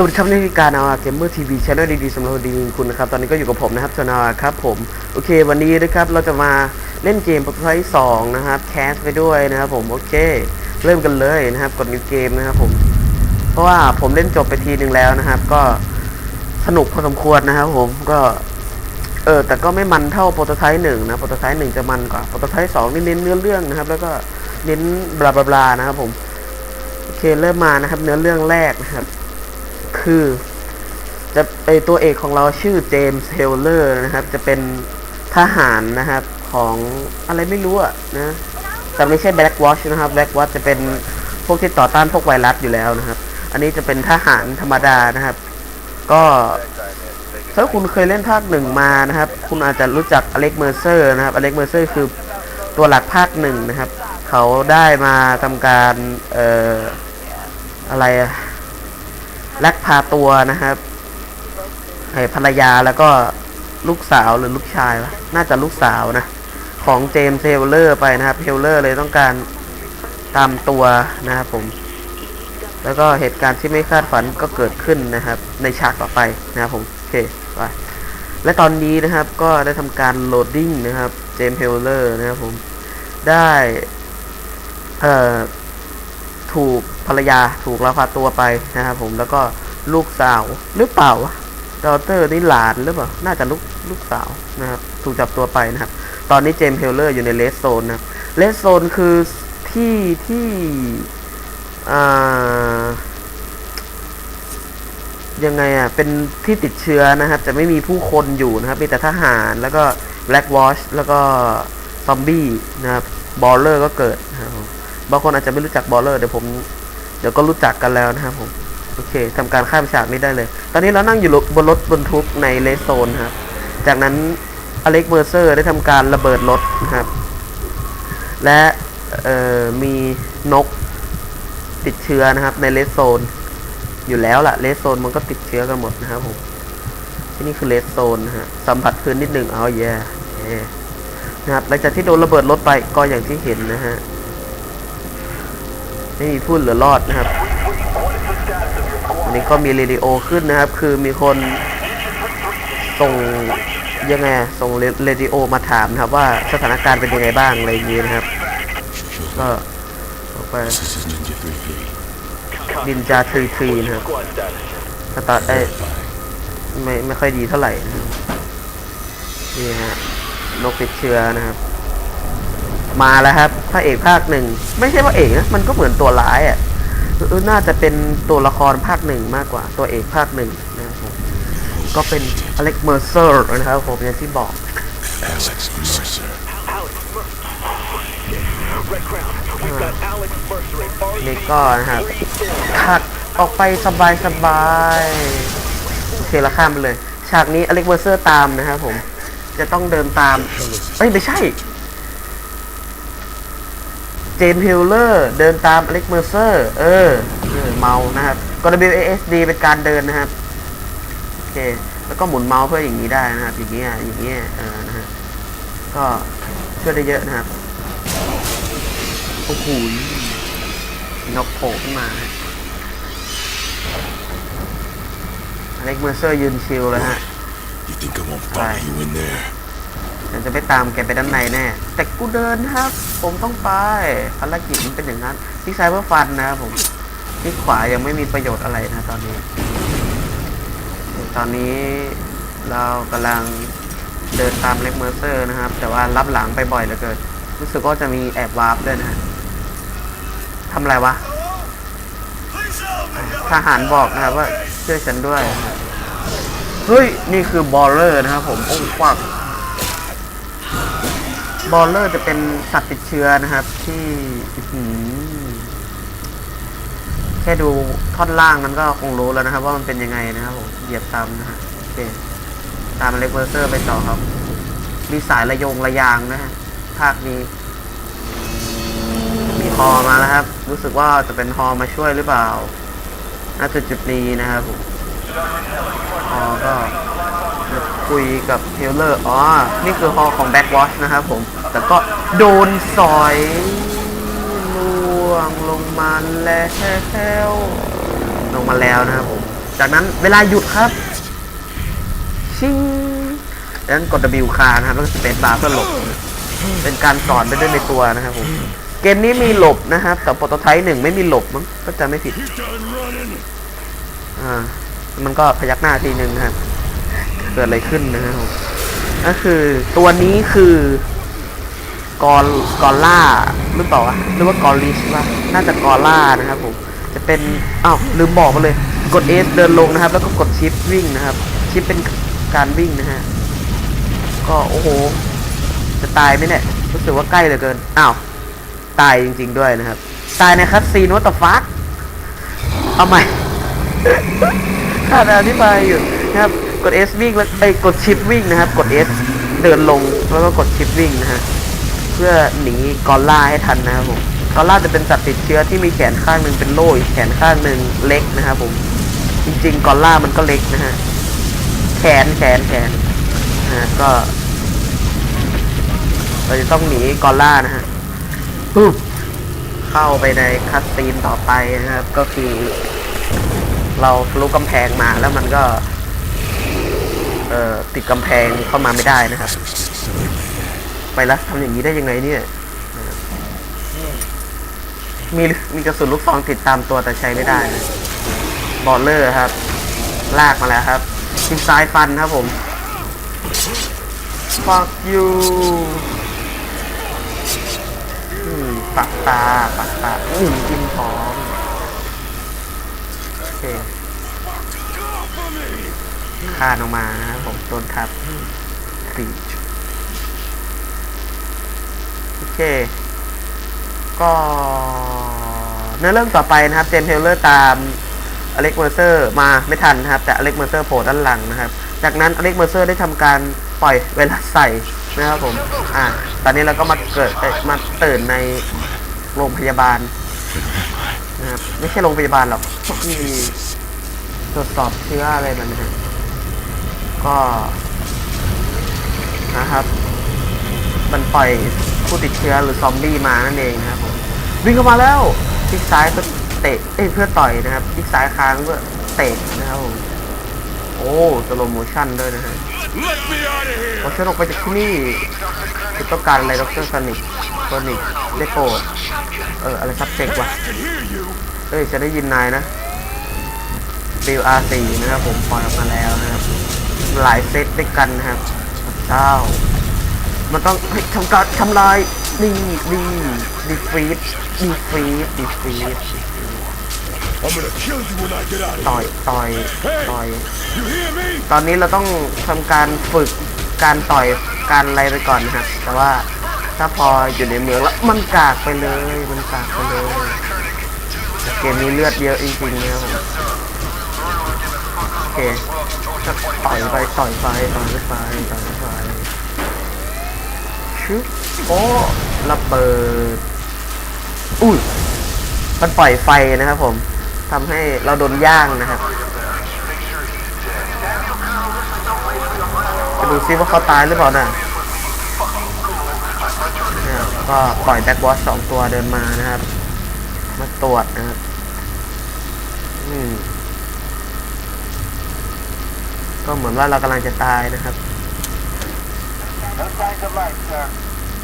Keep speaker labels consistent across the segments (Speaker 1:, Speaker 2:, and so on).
Speaker 1: สวัสดีครับนี่คือการเอาเกมเมอร์ทีวีช anel ดีๆสำหรับดีคุณนะครับ ตอนนี้ก็อยู่กับผมนะครับชนาครับผม โอเค วันนี้นะครับเราจะมาเล่นเกมประเภทสองนะครับแคสไปด้วยนะครับผมโอเค เริ่มกันเลยนะครับกดนิวเกมนะครับผม เพราะว่าผมเล่นจบไปทีหนึ่งแล้วนะครับ ก็สนุกพอสมควรนะครับผมก็เออแต่ก็ไม่มันเท่าโปรโตไทป์หนึ่งนะโปรโตไทป์หนึ่งจะมันกว่าโปรโตไทป์สองนี่เน้นเนื้อเรื่องนะครับ แล้วก็เน้นบลาบลานะครับผมโอเคเริ่มมานะครับ เนื้อเรื่องแรกนะครับ คือ จะไอตัวเอกของเราชื่อเจมส์เฮลเลอร์นะครับ จะเป็นทหารนะครับของอะไรไม่รู้อะนะแต่ไม่ใช่ Black Watch นะครับ Black Watch จะเป็นพวกที่ต่อต้านพวกไวรัสอยู่แล้วนะครับ อันนี้จะเป็นทหารธรรมดานะครับ ก็ถ้าคุณเคยเล่นภาคหนึ่งมานะครับ คุณอาจจะรู้จักอเล็กเมอร์เซอร์นะครับอเล็กเมอร์เซอร์คือตัวหลักภาคหนึ่งนะครับ เขาได้มาทำการเอ่ออะไรอะ ลักพาตัวนะครับไอ้ภรรยาแล้วก็ลูกสาวหรือลูกชายวะน่าจะลูกสาวนะ ของเจมส์เฮลเลอร์ไปนะครับเฮลเลอร์เลยต้องการตามตัวนะครับผม แล้วก็เหตุการณ์ที่ไม่คาดฝันก็เกิดขึ้นนะครับ ในฉากต่อไปนะครับผมโอเคไปและตอนนี้นะครับก็ได้ทำการโหลดดิ้งนะครับเจมส์เฮลเลอร์นะครับผมได้เอ่อ ถูกภรรยาถูกลักพาตัวไปนะครับผมแล้วก็ลูกสาวหรือเปล่าวะดอเตอร์นี่หลานหรือเปล่าน่าจะลูกลูกสาวนะครับถูกจับตัวไปนะครับ ตอนนี้เจมส์เฮลเลอร์อยู่ในเลสโซนนะเลสโซนคือที่ที่ยังไงอะ เป็นที่ติดเชื้อนะครับ จะไม่มีผู้คนอยู่นะครับ มีแต่ทหารแล้วก็ Black Watch แล้วก็ซอมบี้นะครับ บอลเลอร์ก็เกิดนะครับ บางคนอาจจะไม่รู้จักบอลเลอร์เดี๋ยวผมเดี๋ยวก็รู้จักกันแล้วนะครับผมโอเคทำการข้ามฉากนี้ได้เลย ตอนนี้เรานั่งอยู่บนรถบรรทุกในเลสโซนครับ จากนั้นอเล็กเมอร์เซอร์ได้ทำการระเบิดรถนะครับ และมีนกติดเชื้อนะครับ ในเลสโซน อยู่แล้วล่ะเลสโซนมันก็ติดเชื้อกันหมดนะครับผมที่นี่คือเลสโซนนะฮะสัมผัสพื้นนิดหนึ่งเอาแย่นะครับหลังจากที่โดนระเบิดรถไปก็อย่างที่เห็นนะฮะ ไม่มีพูดหลือรอดนะครับอันนี้ก็มีเรดิโอขึ้นนะครับ คือมีคนส่งยังไงส่งเรดิโอมาถามนะครับ ว่าสถานการณ์เป็นยังไงบ้างอะไรอย่างนี้นะครับ ก็ออกไปดินจาทรีทรีนะครับสตาร์ได้ไม่ไม่ค่อยดีเท่าไหร่นี่ฮะนกติดเชื้อนะครับ มาแล้วครับพระเอกภาคหนึ่งไม่ใช่พระเอกนะมันก็เหมือนตัวร้ายอะน่าจะเป็นตัวละครภาคหนึ่งมากกว่าตัวเอกภาคหนึ่งนะครับผมก็เป็นอเล็กเมอร์เซอร์นะครับผมอย่างที่บอก
Speaker 2: Alex Mercer.
Speaker 1: นี่ก็นะครับขัดออกไปสบายสบายโอเคเราข้ามไปเลย ฉากนี้อเล็กเมอร์เซอร์ตามนะครับผม จะต้องเดินตามเอ้ยไม่ใช่ เจมส์ฮิลเลอร์ เดินตามอเล็กเมอร์เซอร์ เออเออเมานะครับก็ WASD เป็นการเดินนะครับ โอเค แล้วก็หมุนเมาส์เพื่ออย่างนี้ได้นะครับ อย่างเงี้ยอย่างเงี้ยเออนะฮะก็ช่วยได้เยอะนะครับ โอ้โหนกโผล่ขึ้นมาฮะอเล็กเมอร์เซอร์ยืนชิลเลยฮะ
Speaker 2: You think I won't follow
Speaker 1: Right.
Speaker 2: you in there?
Speaker 1: เดี๋ยวจะไปตามแกไปด้านในแน่ แต่กูเดินครับ ผมต้องไปภารกิจมันเป็นอย่างนั้นที่ซ้ายเพื่อฟันนะครับผมที่ขวายังไม่มีประโยชน์อะไรนะตอนนี้ ตอนนี้เรากำลังเดินตามเล็กเมอร์เซอร์นะครับ แต่ว่ารับหลังไปบ่อยเหลือเกินรู้สึกว่าจะมีแอบวาร์ปด้วยนะฮะทำอะไรวะทหารบอกนะครับว่าช่วยฉันด้วย เฮ้ย นี่คือบอลเลอร์นะครับผมโอ้ควัก บอลเลอร์จะเป็นสัตว์ติดเชื้อนะครับ ที่แค่ดูท่อนล่างนั้นก็คงรู้แล้วนะครับ ว่ามันเป็นยังไงนะครับผมเหยียบตามนะฮะโอเคตามเล็กเวอร์เซอร์ไปต่อครับ มีสายระยงระยางนะฮะภาคนี้ มีฮอมาแล้วครับ รู้สึกว่าจะเป็นฮอมาช่วยหรือเปล่าณจุดจุดนี้นะครับผมฮอก็ คุยกับเทเลอร์ อ๋อ นี่คือฮอของแบ็กวอชนะครับผม แต่ก็โดนสอยล่วงลงมาแล้วลงมาแล้วนะครับผม จากนั้นเวลาหยุดครับ ชิงดังนั้นกด W คานะครับ แล้วก็สเปซบาร์เพื่อหลบ เป็นการสอนไปด้วยในตัวนะครับผม เกมนี้มีหลบนะครับ แต่โปรโตไทป์หนึ่งไม่มีหลบมั้งก็จะไม่ผิด อ่า มันก็พยักหน้าทีหนึ่งครับ กิดอะไรขึ้นนะครับผมก็คือตัวนี้คือกอลกอลล่าหรือเปล่าวะหรือว่ากอลลิชวะน่าจะกอลล่านะครับผมจะเป็นอ้าวลืมบอกมาเลย กด S เดินลงนะครับ แล้วก็กดชิปวิ่งนะครับ ชิปเป็นการวิ่งนะฮะก็โอ้โห จะตายไหมเนี่ยรู้สึกว่าใกล้เหลือเกินอ้าวตายจริง ๆด้วยนะครับ ตายในคัสซีนวัตฟักเอาใหม่ขาดอธิบายอยู่นะครับ กด S วิ่งแล้วไอ้กดชิปวิ่งนะครับ กด S เดินลงแล้วก็กดชิปวิ่งนะฮะเพื่อหนีกอลล่าให้ทันนะครับผมกอลล่าจะเป็นสัตว์ติดเชื้อที่มีแขนข้างหนึ่งเป็นโล่อีกแขนข้างหนึ่งเล็กนะครับผมจริงๆกอลล่ามันก็เล็กนะฮะแขนแขนแขนนะฮะก็เราจะต้องหนีกอลล่านะฮะปึ๊บเข้าไปในคัสซีนต่อไปนะครับ ก็คือ เราทะลุกำแพงมาแล้วมันก็ เอ่อติดกำแพงเข้ามาไม่ได้นะครับ ไปล้วทำอย่างนี้ได้ยังไงเนี่ย มีมีกระสุนลูกซองติดตามตัวแต่ใช้ไม่ได้นะบอลเลอร์ครับ ลากมาแล้วครับทิมซ้ายฟันครับผม fuck you ปักตาปักตาอืมกินท้อง คานออกมานะครับผมโดนทับปีโอเค ก็เนื้อเรื่องต่อไปนะครับ เจมเทเลอร์ตามอเล็กเมอร์เซอร์มาไม่ทันนะครับ แต่อเล็กเมอร์เซอร์โผล่ด้านหลังนะครับ จากนั้นอเล็กเมอร์เซอร์ได้ทำการปล่อยเวลาใส่นะครับผม อ่าตอนนี้เราก็มาเกิดมาตื่นในโรงพยาบาลนะครับ ไม่ใช่โรงพยาบาลหรอกที่ตรวจสอบเชื้ออะไรมันนะฮะ ก็นะครับ มันปล่อยผู้ติดเชื้อหรือซอมบี้มานั่นเองนะครับผมวิ่งเข้ามาแล้วคลิกซ้ายเพื่อเตะเอ้ยเพื่อต่อยนะครับคลิกซ้ายค้างเพื่อเตะนะครับผมโอ้สโลโมชั่นด้วยนะฮะ
Speaker 2: Let me out of here!
Speaker 1: ขอฉันออกไปจากที่นี่คุณต้องการอะไรดรซนิกโซนิกได้โปรดเอออะไรซับเจกวะเอ้ยจะได้ยินนายนะบิลอาร์ซีนะครับผมปล่อยออกมาแล้วนะครับ หลายเซตด้วยกันนะครับเจ้ามันต้องให้ทำการทำลายนี่นี่ดีฟีดดีฟีดดีฟีด
Speaker 2: I'm gonna kill you when I get out of
Speaker 1: ต่อย
Speaker 2: here!
Speaker 1: ต่อยต่อย
Speaker 2: You hear me?
Speaker 1: ตอนนี้เราต้องทำการฝึกการต่อยการอะไรไปก่อนนะครับ แต่ว่าถ้าพออยู่ในเมืองแล้วมันกากไปเลย มันกากไปเลย เกมนี้เลือดเยอะจริงๆนะครับผมโอ เคก็ต่อยไปต่อยไปต่อยไปต่อยไปชึบโอ้ระเบิดอุ้ยมันปล่อยไฟนะครับผมทำให้เราโดนย่างนะครับไปดูซิว่าเขาตายหรือเปล่าน่ะเนี่ยก็ปล่อยแบ็กบอสสองตัวเดินมานะครับ มาตรวจนะครับ อืม ก็เหมือนว่าเรากำลังจะตายนะครับ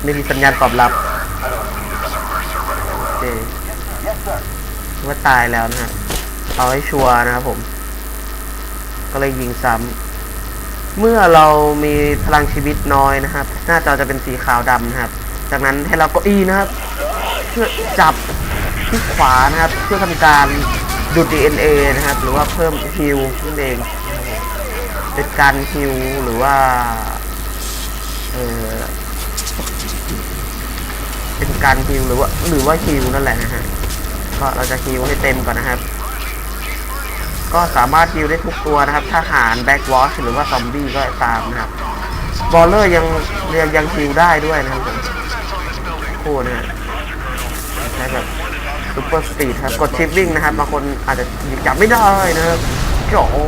Speaker 1: ไม่มีสัญญาณตอบรับโอเคว่าตายแล้วนะฮะเอาให้ชัวร์นะครับผม ก็เลยยิงซ้ำเมื่อเรามีพลังชีวิตน้อยนะครับ หน้าจอจะเป็นสีขาวดำนะครับ จากนั้นให้เราก็อีนะครับ เพื่อจับที่ขวานะครับ เพื่อทำการดูด DNA นะครับ หรือว่าเพิ่มฮิลนั่นเอง เป็นการฮิลหรือว่าเออเป็นการฮิลหรือว่าหรือว่าฮิลนั่นแหละนะฮะก็เราจะฮิลให้เต็มก่อนนะครับ ก็สามารถฮิลได้ทุกตัวนะครับทหารแบ็กวอชหรือว่าซอมบี้ก็ตามนะครับบอลเลอร์ยังยังยังฮิลได้ด้วยนะครับผมคู่นะฮะใช้แบบซูเปอร์สปีดครับกดชิปวิ่งนะครับบางคนอาจจะจับไม่ได้นะครับโอ้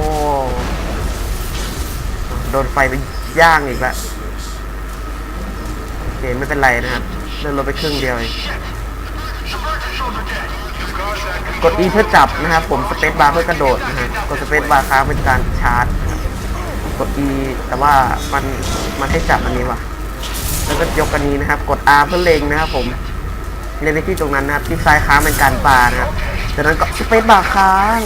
Speaker 1: โดนไฟไปย่างอีกแล้วโอเคไม่เป็นไรนะครับเดินลงไปครึ่งเดียวเองโอกด E เพื่อจับนะครับผมสเปซบาร์เพื่อกระโดดนะฮะกดสเปซบาร์ค้างเป็นการชาร์จกด E แต่ว่ามันมันให้จับอันนี้ว่ะ แล้วก็ยกอันนี้นะครับ กด R เพื่อเล็งนะครับผมเล็งในที่ตรงนั้นนะครับที่ซ้ายค้างเป็นการปานะครับจากนั้นก็สเปซบาร์ค้าง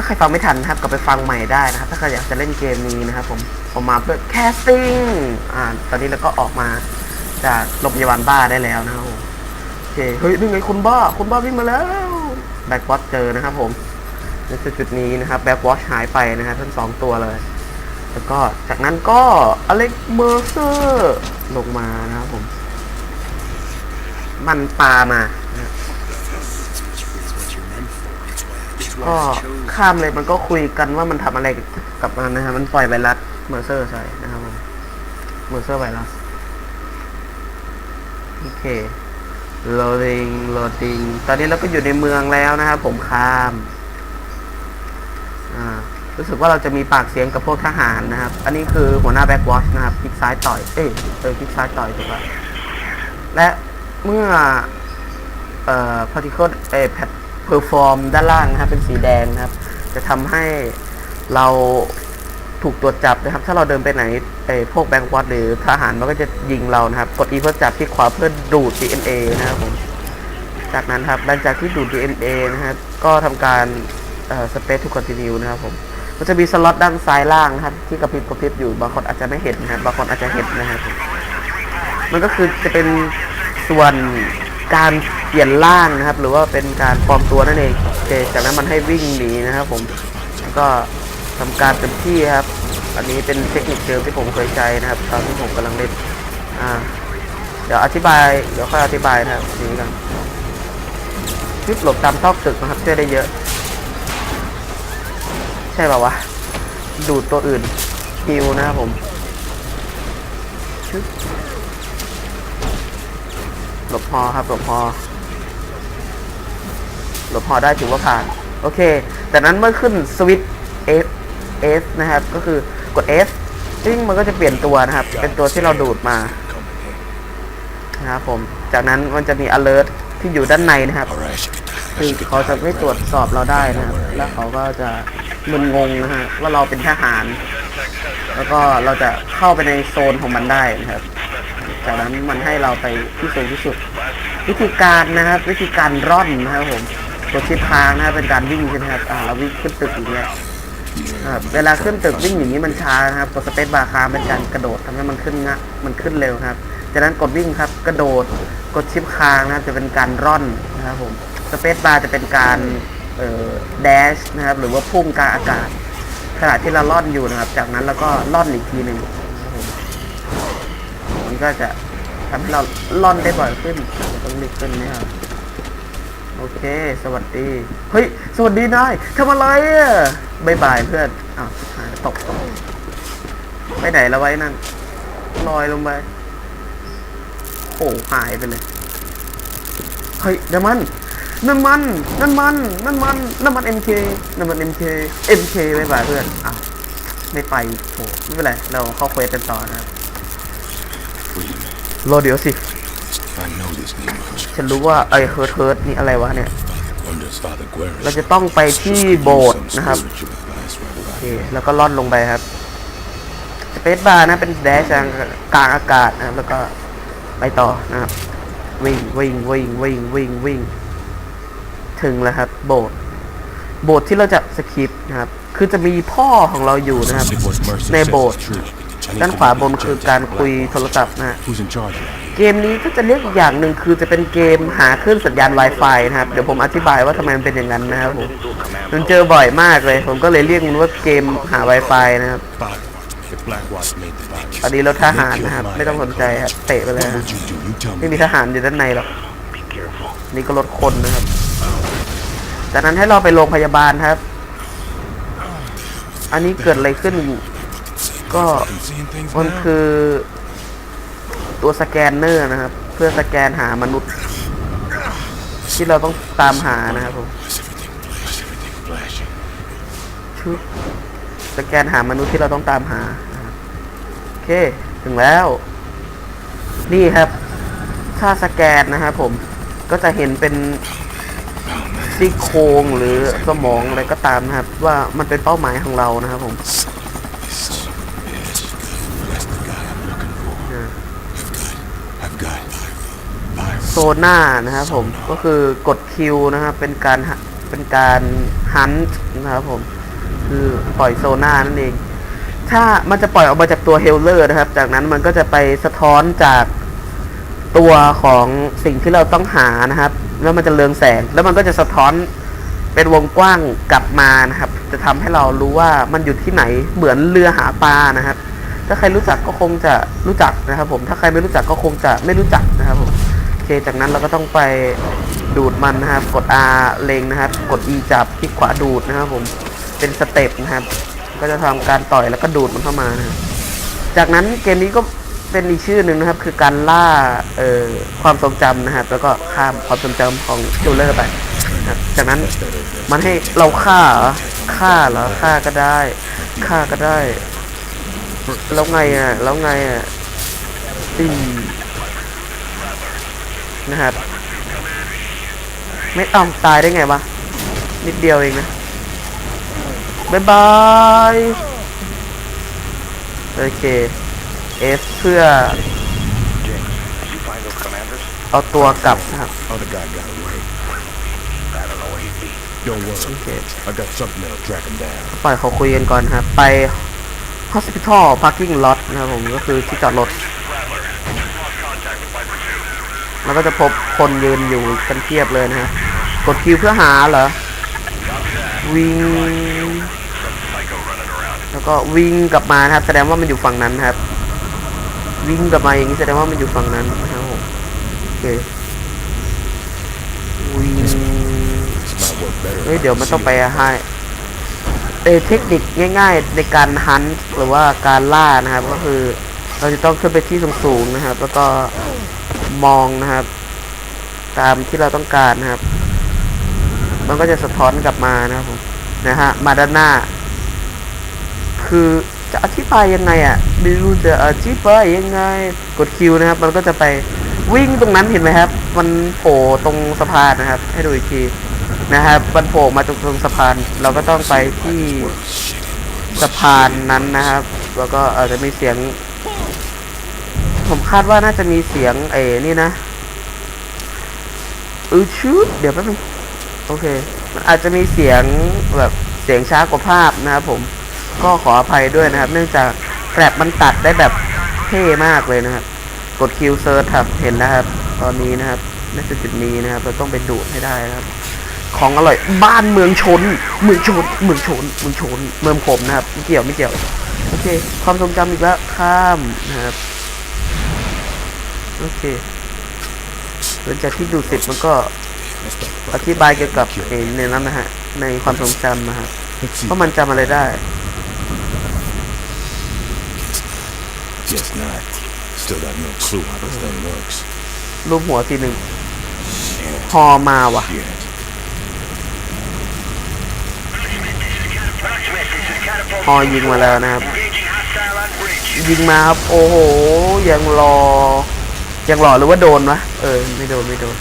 Speaker 1: ถ้าใครฟังไม่ทันนะครับก็ไปฟังใหม่ได้นะครับ ถ้าใครอยากจะเล่นเกมนี้นะครับ ผมออกมาเพื่อแคสติ้งอ่าตอนนี้เราก็ออกมาจากโรงพยาบาลบ้าได้แล้วนะครับโอเคเฮ้ยนี่ไงคุณบ้าคุณบ้าวิ่งมาแล้วแบ็กวอชเจอนะครับ ผมในจุดนี้นะครับแบ็กวอชหายไปนะครับทั้งสองตัวเลย แล้วก็จากนั้นก็อเล็กเมอร์เซอร์ลงมานะครับผม มันปลามา ก็ข้ามเลยมันก็คุยกันว่ามันทำอะไรกับมันนะครับมันปล่อยไวรัสเมอร์เซอร์ใช่นะครับเมอร์เซอร์ไวรัสโอเค loading loading ตอนนี้เราก็อยู่ในเมืองแล้วนะครับผมข้ามอ่ารู้สึกว่าเราจะมีปากเสียงกับพวกทหารนะครับ อันนี้คือหัวหน้าแบ็กวอชนะครับคลิกซ้ายต่อย เอ้ยเออคลิกซ้ายต่อยถูกปะและเมื่อ เอ่อ particle เอ่ อ perform ด้านล่างนะครับเป็นสีแดงนะครับ จะทำให้เราถูกตรวจจับนะครับ ถ้าเราเดินไปไหนไอ้พวกแบงก์วอตหรือทหารมันก็จะยิงเรานะครับ กด E เพื่อจับที่ขวาเพื่อดูด DNA นะครับผมจากนั้นครับหลังจากที่ดูด DNA นะครับ ก็ทำการเอ่อ space to continue นะครับผมมันจะมีสล็อตด้านซ้ายล่างนะครับ ที่กระพริบกระพริบอยู่บางคนอาจจะไม่เห็นนะครับบางคนอาจจะเห็นนะครับ มันก็คือจะเป็นส่วน การเปลี่ยนร่างนะครับ หรือว่าเป็นการปลอมตัวนั่นเองโอเคจากนั้นมันให้วิ่งหนีนะครับ ผมแล้วก็ทำการเต็มที่ครับ อันนี้เป็นเทคนิคเดิมที่ผมเคยใช้นะครับ ตอนที่ผมกำลังเล่นอ่าเดี๋ยวอธิบายเดี๋ยวค่อยอธิบายนะครับทีนี้กันคลิปหลบตามซอกตึกนะครับช่วยได้เยอะ ใช่ป่าวะดูดตัวอื่นฮิวนะครับผมชึบ หลบพอครับหลบพอหลบพอได้ถือว่าผ่าน โอเคจากนั้นเมื่อขึ้นสวิตช์ F S นะครับ ก็คือกด S ซึ่งมันก็จะเปลี่ยนตัวนะครับ เป็นตัวที่เราดูดมานะครับผม จากนั้นมันจะมี alert ที่อยู่ด้านในนะครับ
Speaker 2: Alright.
Speaker 1: คือเขาจะไม่ตรวจสอบเราได้นะครับ แล้วเขาก็จะมึนงงนะฮะว่าเราเป็นทหาร แล้วก็เราจะเข้าไปในโซนของมันได้นะครับ จากนั้นมันให้เราไปที่สูงที่สุด วิธีการนะครับ วิธีการร่อนนะครับผมตัวชิดทางนะครับเป็นการวิ่งใช่ไหมครับอ่าเราวิ่งขึ้นตึกอย่างเงี้ยครับเวลาขึ้นตึกวิ่งอย่างนี้มันช้านะครับกดสเปซบาร์ค้างเป็นการกระโดดทำให้มันขึ้นงะมันขึ้นเร็วครับ จากนั้นกดวิ่งครับกระโดดกดชิปค้างนะครับจะเป็นการร่อนนะครับผมสเปซบาร์จะเป็นการเอ่อแดชนะครับหรือว่าพุ่งกลางอากาศขณะที่เราล่อนอยู่นะครับ จากนั้นเราก็ล่อนอีกทีหนึ่ง มันก็จะทำให้เราล่อนได้บ่อยขึ้นต้องรีบขึ้นนะครับโอเค สวัสดี เฮ้ย สวัสดีนายทำอะไรอะบายบายเพื่อนอ้าวตกตกไปไหนแล้วไว้นั่นลอยลงไปโอ้หายไปเลยเฮ้ยน้ำมันน้ำมันน้ำมันน้ำมันน้ำมัน MK น้ำมัน MK MK บายบายเพื่อนอ้าวไม่ไปโอ้ไม่เป็นไรเราเข้าเควสกันต่อนะครับ รอเดี๋ยวสิ
Speaker 2: I know this neighborhood.
Speaker 1: ฉันรู้ว่าไอ้เฮิร์ทเฮิร์ทนี่อะไรวะเนี่ย
Speaker 2: Under Father Guerra.
Speaker 1: เราจะต้องไปที่โบสถ์นะครับ
Speaker 2: Spiritual advice right
Speaker 1: โอ
Speaker 2: about
Speaker 1: เคแล้วก็ล่อนลงไปครับสเปซบาร์นะเป็นแดชกลางอากาศนะครับแล้วก็ไปต่อนะครับวิ่งวิ่งวิ่งวิ่งวิ่งวิ่งถึงแล้วครับ โบสถ์โบสถ์ที่เราจะสคิปนะครับ คือจะมีพ่อของเราอยู่นะครับ
Speaker 2: If what Mercer
Speaker 1: ใน
Speaker 2: says
Speaker 1: โบสถ์
Speaker 2: is true, I need
Speaker 1: ด้าน
Speaker 2: to
Speaker 1: ขวา
Speaker 2: meet
Speaker 1: บน
Speaker 2: with
Speaker 1: คือ
Speaker 2: Judge
Speaker 1: การคุย
Speaker 2: Blackwater.
Speaker 1: โทรศัพท์นะ
Speaker 2: Who's in charge of that?
Speaker 1: เกมนี้ก็จะเรียกอีกอย่างหนึ่งคือจะเป็นเกมหาคลื่นสัญญาณ Wi-Fi นะครับ เดี๋ยวผมอธิบายว่าทำไมมันเป็นอย่างนั้นนะครับผมมันเจอบ่อยมากเลย ผมก็เลยเรียกมันว่าเกมหา Wi-Fi นะครับ
Speaker 2: Father, if Blackwater made the virus,
Speaker 1: ตอนนี้เราทหาร
Speaker 2: they killed
Speaker 1: นะครับ
Speaker 2: my
Speaker 1: ไม่ต้องสนใจครับเตะไปเลย
Speaker 2: What
Speaker 1: ฮะ
Speaker 2: would you do? You tell
Speaker 1: ไม่
Speaker 2: me.
Speaker 1: มีทหารอยู่ด้านในหรอก
Speaker 3: Be careful.
Speaker 1: นี่ก็รถคนนะครับ จากนั้นให้เราไปโรงพยาบาลครับ อันนี้เกิดอะไรขึ้น ก็มันคือตัวสแกนเนอร์นะครับ เพื่อสแกนหามนุษย์ ที่เราต้องตามหานะครับผมชุดสแกนหามนุษย์ที่เราต้องตามหาโอเคถึงแล้ว นี่ครับ ถ้าสแกนนะครับผมก็จะเห็นเป็นซี่โครงหรือสมองอะไรก็ตามนะครับ ว่ามันเป็นเป้าหมายของเรานะครับผม โซน่านะครับผมก็คือกดคิวนะครับเป็นการเป็นการฮันต์นะครับผมคือปล่อยโซน่านั่นเอง ถ้ามันจะปล่อยออกมาจากตัวเฮลเลอร์นะครับ จากนั้นมันก็จะไปสะท้อนจากตัวของสิ่งที่เราต้องหานะครับ แล้วมันจะเรืองแสง แล้วมันก็จะสะท้อนเป็นวงกว้างกลับมานะครับ จะทำให้เรารู้ว่ามันอยู่ที่ไหนเหมือนเรือหาปลานะครับ ถ้าใครรู้จักก็คงจะรู้จักนะครับ ผม ถ้าใครไม่รู้จักก็คงจะไม่รู้จักนะครับผม เคจากนั้นเราก็ต้องไปดูดมันนะครับ กด R เล็งนะครับ กด E จับคลิกขวาดูดนะครับ ผมเป็นสเต็ปนะครับ ก็จะทำการต่อยแล้วก็ดูดมันเข้ามานะจากนั้นเกมนี้ก็เป็นอีกชื่อหนึ่งนะครับ คือการล่าเอ่อความทรงจำนะครับ แล้วก็ข้ามความทรงจำของคิลเลอร์ไปนะครับจากนั้นมันให้เราฆ่าเหรอฆ่าเหรอฆ่าก็ได้ฆ่าก็ได้ แล้วไงอะแล้วไงอะตี นะครับ ไม่ต้องตายได้ไงวะ นิดเดียวเองนะบายบาย โอเค S เพื่อ
Speaker 3: James, did you find those commanders?
Speaker 1: เอาตัวกลับนะครับ
Speaker 2: Other guy got away.
Speaker 3: I don't know where he'd be.
Speaker 2: Don't worry.
Speaker 1: โอเค
Speaker 2: I got something that'll track him down.
Speaker 1: ปล่อยเขาคุยกันก่อนครับ ไป Hospital Parking Lot นะครับผม ก็คือที่จอดรถ แล้วก็จะพบคนยืนอยู่กันเทียบเลยนะฮะ กดคิวเพื่อหาเหรอ วิ่ง แล้วก็วิ่งกลับมานะครับ แสดงว่ามันอยู่ฝั่งนั้นครับ วิ่งกลับมาอย่างนี้แสดงว่ามันอยู่ฝั่งนั้นนะครับโอเควิ่งเฮ้ยเดี๋ยวมันต้องไปให้เอเทคนิคง่าย ๆ ในการฮันหรือว่าการล่านะครับ ก็คือเราจะต้องขึ้นไปที่สูงๆนะครับ แล้วก็ มองนะครับ ตามที่เราต้องการนะครับ มันก็จะสะท้อนกลับมานะครับผมนะฮะมาด้านหน้า คือจะอธิบายยังไงอะไม่รู้จะอธิบายยังไง กดคิวนะครับ มันก็จะไปวิ่งตรงนั้นเห็นไหมครับ มันโผล่ตรงสะพานนะครับ ให้ดูอีกทีนะครับมันโผล่มาตรงตรงสะพาน เราก็ต้องไปที่สะพานนั้นนะครับ แล้วก็อาจจะมีเสียง ผมคาดว่าน่าจะมีเสียงเอนี่นะอือชุดเดี๋ยวแป๊บนึงโอเค มันอาจจะมีเสียงแบบเสียงช้ากว่าภาพนะครับผมก็ขออภัยด้วยนะครับ เนื่องจากแกลบมันตัดได้แบบเท่มากเลยนะครับ กดคิวเซิร์ชครับเห็นแล้วครับ ตอนนี้นะครับณจุดจุดนี้นะครับ เราต้องไปดูดให้ได้นะครับ ของอร่อยบ้านเมืองชน เมืองชน เมืองชน เมืองชน เมืองผมนะครับไม่เกี่ยวไม่เกี่ยว โอเค ความทรงจำอีกแล้วข้ามนะครับ โอเคหลังจากที่ดูเสร็จมันก็อธิบายเกี่ยวกับเอในนั้นนะฮะ ในความทรงจำนะฮะ
Speaker 2: Let's see.
Speaker 1: ว่ามันจำอะไรได้
Speaker 2: Guess not. Still got no clue how this thing works.
Speaker 1: รูปหัวทีหนึ่ง
Speaker 2: Shit.
Speaker 1: พอมาว่ะ
Speaker 2: Shit.
Speaker 1: พอยิงมาแล้วนะครับ
Speaker 3: Engaging hostile on bridge.
Speaker 1: ยิงมาครับ โอ้โห ยังรอ ยังรอหรือว่าโดนวะเออไม่โดนไม่โดน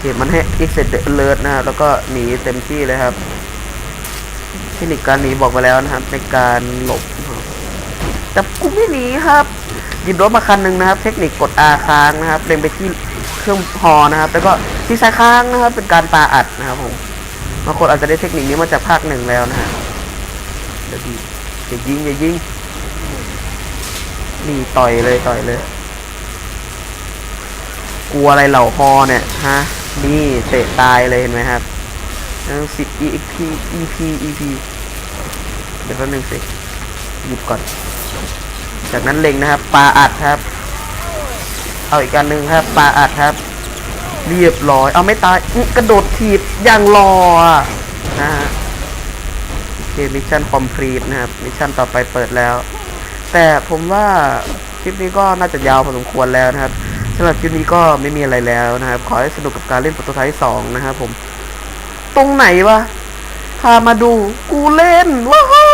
Speaker 1: เห็นมันให้ exit the alert นะครับแล้วก็หนีเต็มที่เลยครับเทคนิคการหนีบอกไปแล้วนะครับ ในการหลบนะครับแต่กูไม่หนีครับหยิบรถมาคันหนึ่งนะครับ เทคนิคกด R ค้างนะครับเล็งไปที่เครื่องฮอนะครับ แล้วก็ที่ซ้ายค้างนะครับ เป็นการปาอัดนะครับผมบางคนอาจจะได้เทคนิคนี้มาจากภาคหนึ่งแล้วนะฮะเดี๋ยวดีอย่ายิงอย่ายิงนี่ต่อยเลยต่อยเลย กลัวอะไรเหล่าฮอเนี่ยฮะนี่เตะตายเลยเห็นไหมครับแล้วสิบ EP EP EP เดี๋ยวแป๊บนึงสิหยิบก่อน จากนั้นเล็งนะครับปลาอัดครับ เอาอีกอันหนึ่งครับปลาอัดครับ เรียบร้อย เอาไม่ตายกระโดดถีบอย่างรออะนะฮะโอเคมิชชั่นคอมพลีทนะครับมิชชั่นต่อไปเปิดแล้ว แต่ผมว่าคลิปนี้ก็น่าจะยาวพอสมควรแล้วนะครับำหรับคลิปนี้ก็ไม่มีอะไรแล้วนะครับ ขอให้สนุกกับการเล่นโปรโตไทป์สองนะครับผม ตรงไหนวะ พามาดู กูเล่นว้าว